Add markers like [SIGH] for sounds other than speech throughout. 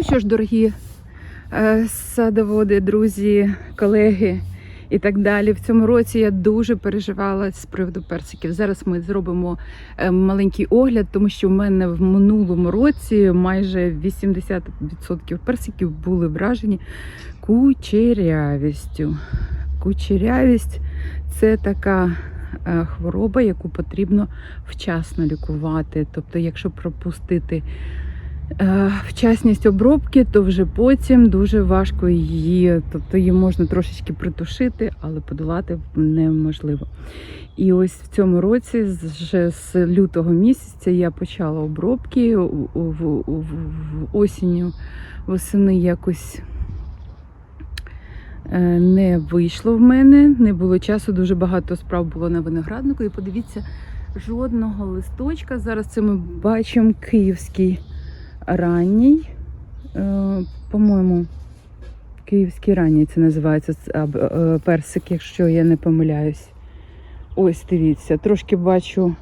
Ну що ж, дорогі е, садоводи, друзі, колеги і так далі. В цьому році я дуже переживала з приводу персиків. Зараз ми зробимо е, маленький огляд, тому що в мене в минулому році майже 80% персиків були вражені кучерявістю. Кучерявість це така е, хвороба, яку потрібно вчасно лікувати. Тобто, якщо пропустити вчасність обробки, то вже потім дуже важко її, тобто її можна трошечки притушити, але подолати неможливо. І ось в цьому році, вже з лютого місяця, я почала обробки у- в, в, в осінню, восени якось. е, Не вийшло в мене, не було часу, дуже багато справ було на винограднику. І подивіться, жодного листочка. Зараз це ми бачимо київський ранній. Е, По-моєму, київський ранній це називається е, персик, якщо я не помиляюсь. Ось дивіться, трошки бачу,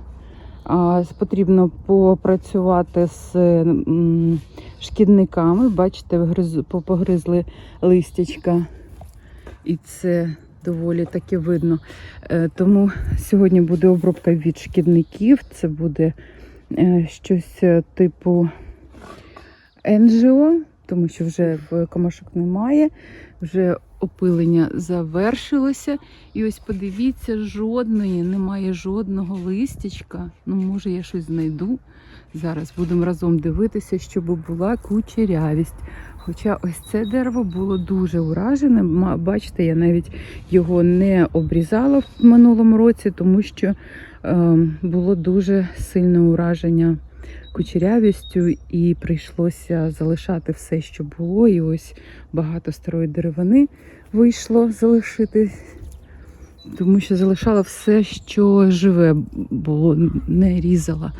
потрібно попрацювати з шкідниками. Бачите, погризли листячка. І це доволі таки видно. Е, Тому сьогодні буде обробка від шкідників. Це буде щось типу НЖО, тому що вже комашок немає, вже опилення завершилося. І ось подивіться, жодної, немає жодного листячка. Ну, може, я щось знайду. Зараз будемо разом дивитися, щоб була кучерявість. Хоча ось це дерево було дуже уражене. Бачите, я навіть його не обрізала в минулому році, тому що е, було дуже сильне ураження кучерявістю, і прийшлося залишати все, що було. І ось багато старої деревини вийшло залишити, тому що залишала все, що живе було, не різала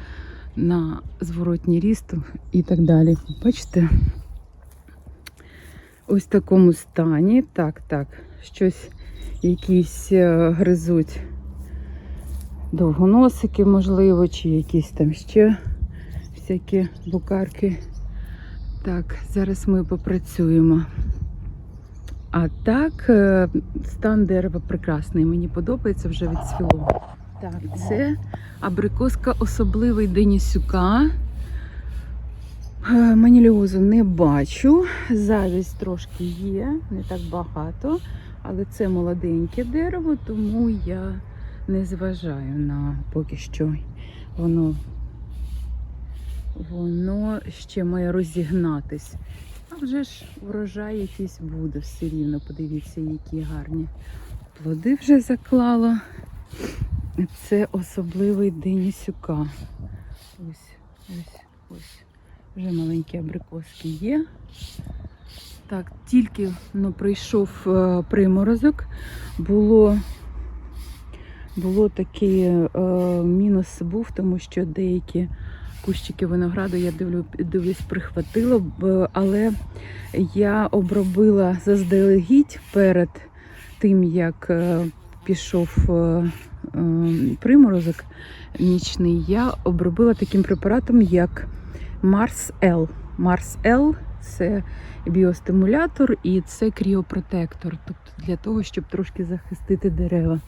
на зворотній ріст і так далі. Бачите? Ось в такому стані. Так, так, щось якісь е, гризуть довгоносики, можливо, чи якісь там ще всякі букарки. Так, зараз ми попрацюємо. А так, е, стан дерева прекрасний. Мені подобається вже відцвіло. Так, це абрикоска особливий Денісюка. Е, Маніліозу не бачу. Завість трошки є, не так багато. Але це молоденьке дерево, тому я не зважаю на поки що воно воно ще має розігнатись. А вже ж врожай якийсь буде все рівно. Подивіться, які гарні плоди вже заклало. Це особливий Денісюка. Ось, ось, ось. Вже маленькі абрикоски є. Так, тільки ну, прийшов е, приморозок, було, було такий е, мінус був, тому що деякі кущики винограду, я дивлю, дивлюсь, прихватило, але я обробила заздалегідь перед тим, як е, пішов е, е, приморозок нічний, я обробила таким препаратом, як Марс L. Марс L це біостимулятор і це кріопротектор, тобто для того, щоб трошки захистити дерева.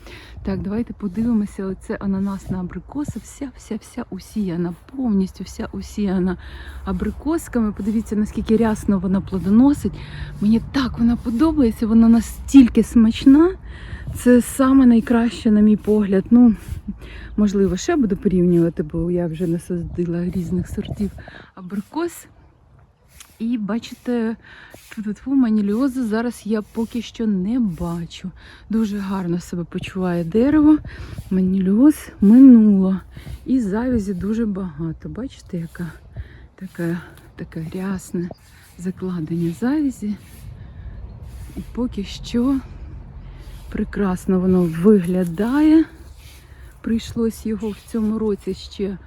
Так, давайте подивимося. Оце ананасна абрикоса, вся, вся, вся усіяна, повністю вся усіяна абрикосками. Подивіться, наскільки рясно вона плодоносить. Мені так вона подобається, вона настільки смачна. Це саме найкраще, на мій погляд. Ну, можливо, ще буду порівнювати, бо я вже насадила різних сортів абрикос. І бачите, тьфу-тьфу, маніліозу зараз я поки що не бачу. Дуже гарно себе почуває дерево. Маніліоз минуло. І завязі дуже багато. Бачите, яка така, таке рясне закладення завязі. І поки що прекрасно воно виглядає. Прийшлось його в цьому році ще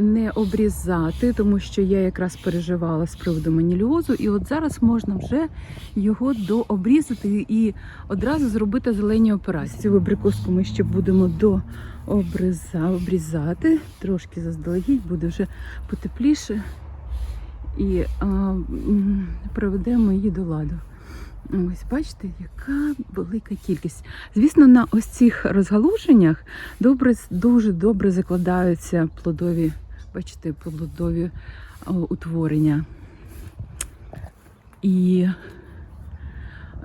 не обрізати, тому що я якраз переживала з приводу маніліозу. І от зараз можна вже його дообрізати і одразу зробити зелені операції. Цю абрикоску ми ще будемо до обріза, обрізати. Трошки заздалегідь, буде вже потепліше. і а, приведемо її до ладу. Ось бачите, яка велика кількість. Звісно, на ось цих розгалуженнях добре, дуже добре закладаються плодові, бачите, плодові утворення. І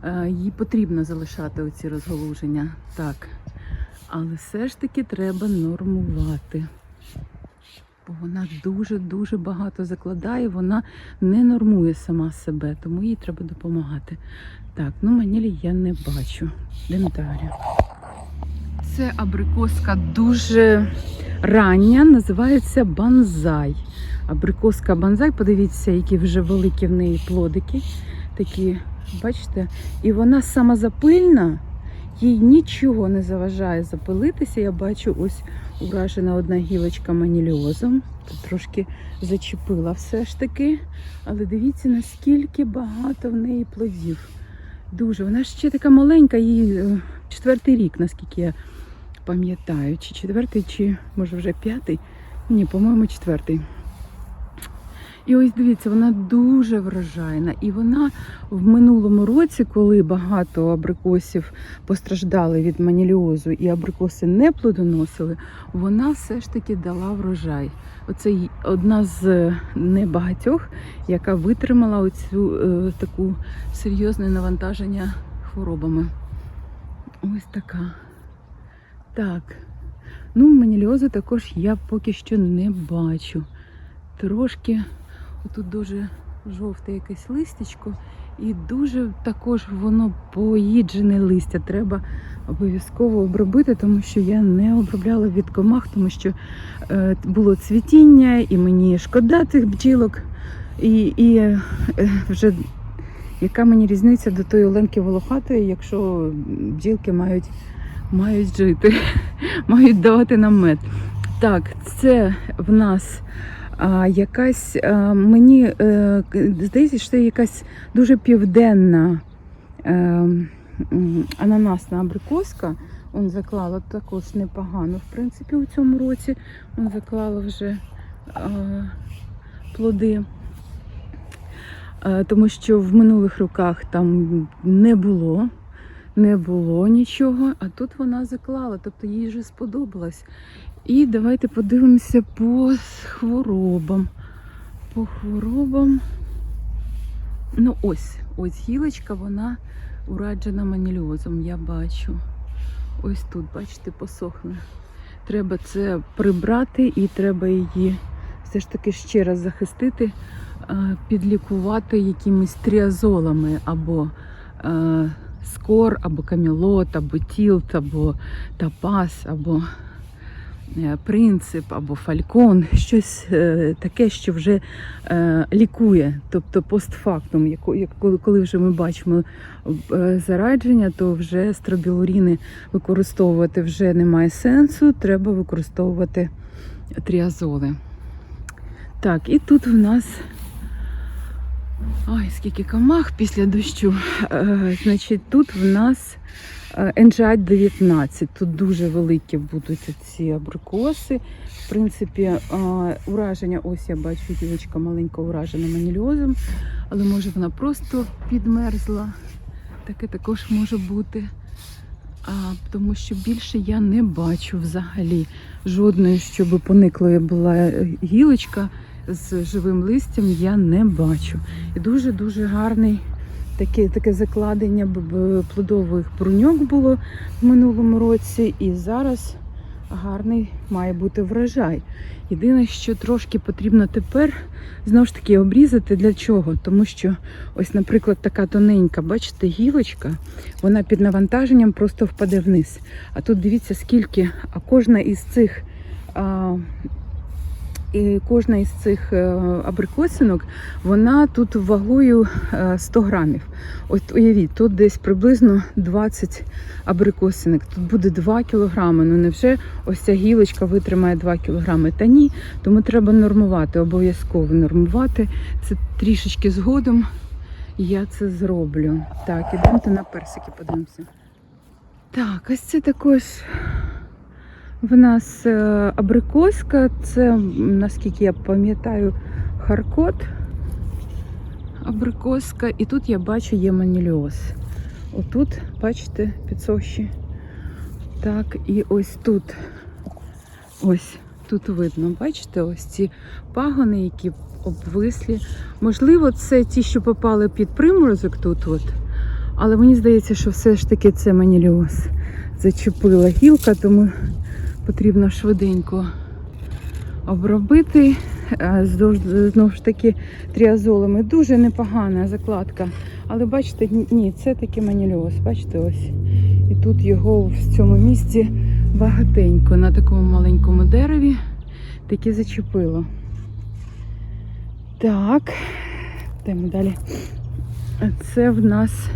е, їй потрібно залишати оці розгалуження. Так. Але все ж таки треба нормувати. Бо вона дуже-дуже багато закладає, вона не нормує сама себе, тому їй треба допомагати. Так, ну манілі я не бачу. Дентарі. Це абрикоска дуже рання, називається банзай. Абрикоска банзай, подивіться, які вже великі в неї плодики. Такі, бачите, і вона самозапильна, їй нічого не заважає запилитися. Я бачу, ось уражена одна гілочка маніліозом. Трошки зачепила все ж таки. Але дивіться, наскільки багато в неї плодів. Дуже. Вона ще така маленька, їй е, четвертий рік, наскільки я пам'ятаю. Чи четвертий, чи може вже п'ятий. Ні, по-моєму, четвертий. І ось дивіться, вона дуже врожайна. І вона в минулому році, коли багато абрикосів постраждали від маніліозу і абрикоси не плодоносили, вона все ж таки дала врожай. Оце одна з небагатьох, яка витримала оцю е, таку серйозне навантаження хворобами. Ось така. Так. Ну, маніліозу також я поки що не бачу. Трошки Тут дуже жовте якесь листячко, і дуже також воно поїджене листя. Треба обов'язково обробити, тому що я не обробляла від комах, тому що е, було цвітіння, і мені шкода цих бджілок. І, і е, вже яка мені різниця до тої Оленки Волохатої, якщо бджілки мають, мають жити, [LAUGHS] мають давати нам мед. Так, це в нас а, якась а, мені е, здається, що це якась дуже південна е, ананасна абрикоска. Он заклала також непогано, в принципі, у цьому році. Он заклала вже е, плоди. Е, тому що в минулих роках там не було, не було нічого, а тут вона заклала, тобто їй вже сподобалось. І давайте подивимося по хворобам. По хворобам. Ну, ось, ось гілочка, вона ураджена маніліозом, я бачу. Ось тут, бачите, посохне. Треба це прибрати і треба її все ж таки ще раз захистити, е, підлікувати якимись тріазолами або е, скор, або камілот, або тілт, або тапас, або е, принцип, або фалькон, щось е, таке, що вже е, лікує, тобто постфактум, коли- вже ми бачимо зарадження, то вже стробілуріни використовувати вже немає сенсу, треба використовувати тріазоли. Так, і тут в нас. Ой, скільки комах після дощу. Е, значить, тут в нас NGI 19. Тут дуже великі будуть ці абрикоси. В принципі, е, ураження, ось я бачу, дівчинка маленька уражена маніліозом, але може вона просто підмерзла. Таке також може бути. А, тому що більше я не бачу взагалі жодної, щоб пониклою була гілочка з живим листям, я не бачу. І дуже-дуже гарний таке, таке закладення плодових бруньок було в минулому році, і зараз гарний має бути врожай. Єдине, що трошки потрібно тепер знову ж таки обрізати для чого? Тому що ось, наприклад, така тоненька, бачите, гілочка, вона під навантаженням просто впаде вниз. А тут дивіться, скільки, а кожна із цих. І кожна із цих е, абрикосинок, вона тут вагою е, 100 грамів. От уявіть, тут десь приблизно 20 абрикосинок. Тут буде 2 кілограми. Ну невже ось ця гілочка витримає 2 кілограми? Та ні, тому треба нормувати, обов'язково нормувати. Це трішечки згодом я це зроблю. Так, ідемте на персики подивимося. Так, ось це також в нас е, абрикоска, це, наскільки я пам'ятаю, харкот. абрикоска, і тут я бачу є маніліоз. Отут, бачите, підсохші. Так, і ось тут. Ось тут видно, бачите, ось ці пагони, які обвислі. Можливо, це ті, що попали під приморозок тут. от. Але мені здається, що все ж таки це маніліоз. Зачепила гілка, тому потрібно швиденько обробити. Е, Знову ж таки, тріазолами дуже непогана закладка. Але бачите, ні- це таки маніліоз. Бачите, ось. І тут його в цьому місці багатенько на такому маленькому дереві таки зачепило. Так, йдемо далі. Це в нас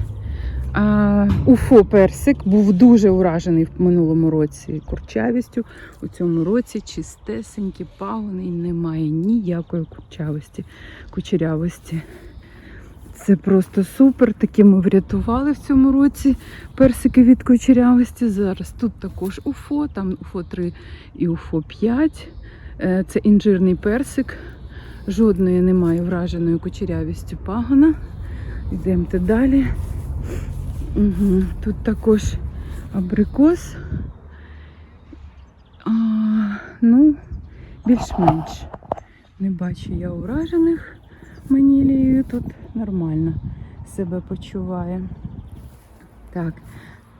Уфо персик був дуже уражений в минулому році курчавістю. У цьому році чистесенькі пагони немає ніякої курчавості, кучерявості. Це просто супер. Такі ми врятували в цьому році персики від кучерявості. Зараз тут також УФО, там УФО 3 і УФО 5. Е, Це інжирний персик. Жодної немає враженої кучерявістю пагона. Йдемте далі. Угу. Тут також абрикос. А, ну, більш-менш. Не бачу я уражених манілією. Тут нормально себе почуває. Так,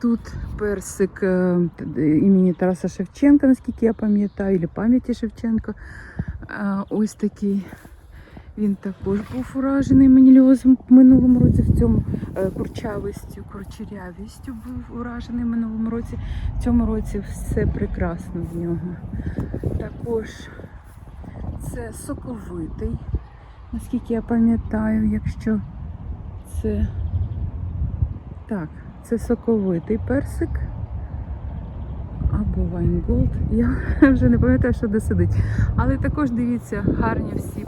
тут персик е, імені Тараса Шевченка, наскільки я пам'ятаю, або пам'яті Шевченка. Ось такий. Він також був уражений маніліозом в минулому році, в цьому е, курчавістю, курчерявістю був уражений минулому році. В цьому році все прекрасно в нього. Також це соковитий, наскільки я пам'ятаю, якщо це так, це соковитий персик. Або Вайнголд. Я [LAUGHS] вже не пам'ятаю, що де сидить. Але також дивіться, гарні всі,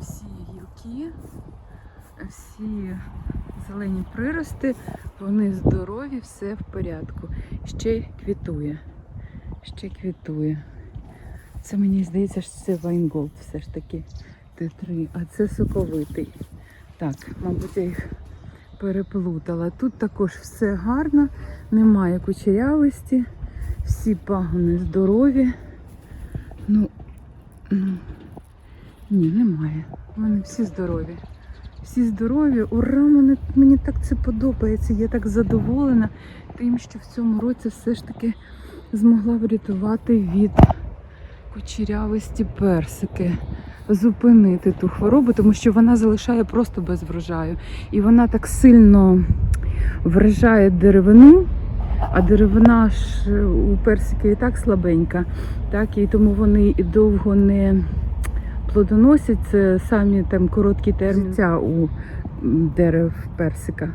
всі гілки, всі зелені прирости, вони здорові, все в порядку. Ще квітує. Ще квітує. Це мені здається, що це Вайнголд все ж таки Т3, а це соковитий. Так, мабуть, я їх переплутала. Тут також все гарно, немає кучерявості, всі пагони здорові. Ну, ну ні, немає. Вони всі здорові. Всі здорові. Ура, мені, мені так це подобається. Я так задоволена тим, що в цьому році все ж таки змогла врятувати від кучерявості персики. Зупинити ту хворобу, тому що вона залишає просто без врожаю. І вона так сильно вражає деревину, а деревина ж у персики і так слабенька, так, і тому вони і довго не плодоносять. Це самі там короткі термін життя у дерев персика.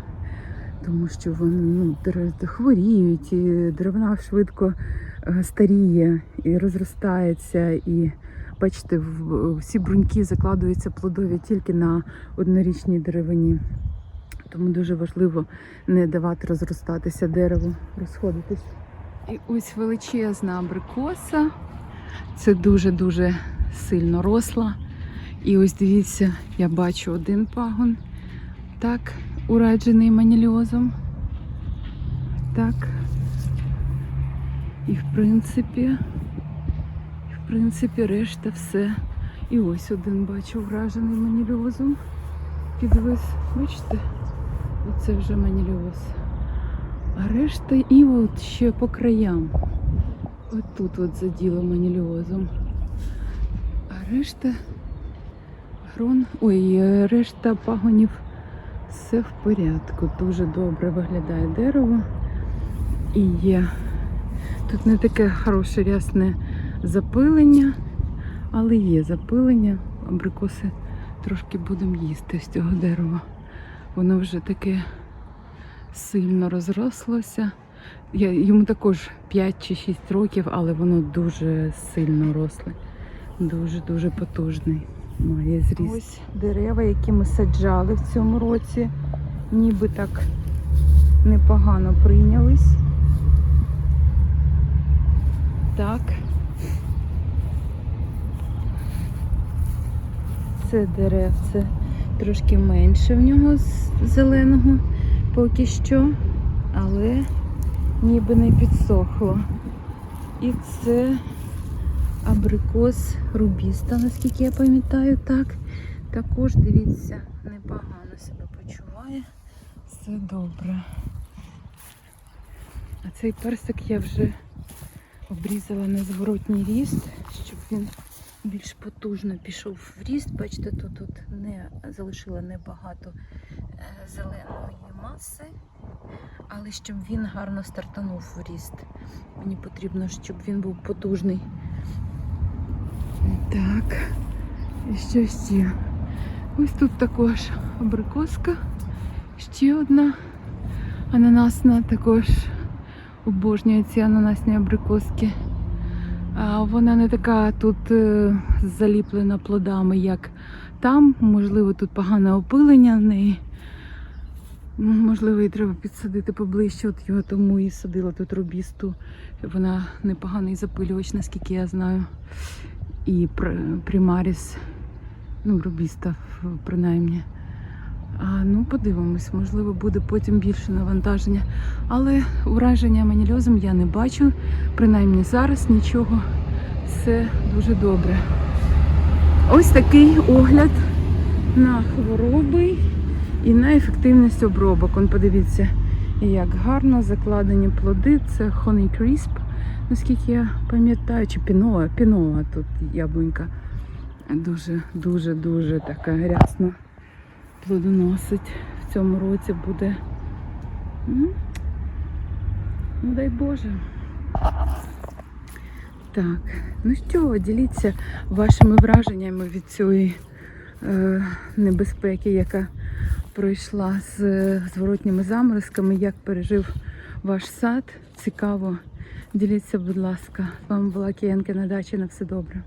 Тому що вони ну, хворіють, і деревина швидко е, старіє і розростається. І бачите, всі бруньки закладуються плодові тільки на однорічній деревині. Тому дуже важливо не давати розростатися дереву, розходитись. І ось величезна абрикоса. Це дуже-дуже сильно росла. І ось дивіться, я бачу один пагон. Так, ураджений маніліозом. Так. І в принципі, і в принципі, решта все. І ось один бачу вражений маніліозом. Підвис. Бачите? Оце вже маніліоз. А решта і от ще по краям. От тут от заділо маніліозом. Решта грон. Ой, е, решта пагонів все в порядку. Дуже добре виглядає дерево. І є. Тут не таке хороше рясне запилення, але є запилення. Абрикоси трошки будемо їсти з цього дерева. Воно вже таке сильно розрослося. Я, йому також 5 чи 6 років, але воно дуже сильно росле. Дуже-дуже потужний. Має зріст. Ось дерева, які ми саджали в цьому році, ніби так непогано прийнялись. Так. Це деревце Трошки менше в нього зеленого поки що, але ніби не підсохло. І це абрикос рубіста, наскільки я пам'ятаю, так. Також, дивіться, непогано себе почуває. Все добре. А цей персик я вже обрізала на зворотній ріст, щоб він більш потужно пішов в ріст. Бачите, тут, тут не залишила небагато е, зеленої маси, але щоб він гарно стартанув в ріст. Мені потрібно, щоб він був потужний. Так, і що ще? Ось тут також абрикоска. Ще одна ананасна, також обожнюю ці ананасні абрикоски. Вона не така тут е, заліплена плодами, як там. Можливо, тут погане опилення в неї. Можливо, її треба підсадити поближче, от його тому і садила тут рубісту. Вона непоганий запилювач, наскільки я знаю. І примаріс, ну, рубіста, принаймні. А, ну, подивимось, можливо, буде потім більше навантаження. Але ураження манільозом я не бачу. Принаймні зараз нічого. Все дуже добре. Ось такий огляд на хвороби і на ефективність обробок. Он подивіться, як гарно закладені плоди. Це Honey Crisp, наскільки я пам'ятаю, чи піноа, піноа тут яблунька. Дуже, дуже, дуже така рясно плодоносить. В цьому році буде. Ну дай Боже. Так, ну що, діліться вашими враженнями від цієї е, небезпеки, яка пройшла з е, зворотніми заморозками, як пережив ваш сад. Цікаво. Діліться, будь ласка. З вами була Киянка на дачі. На все добре.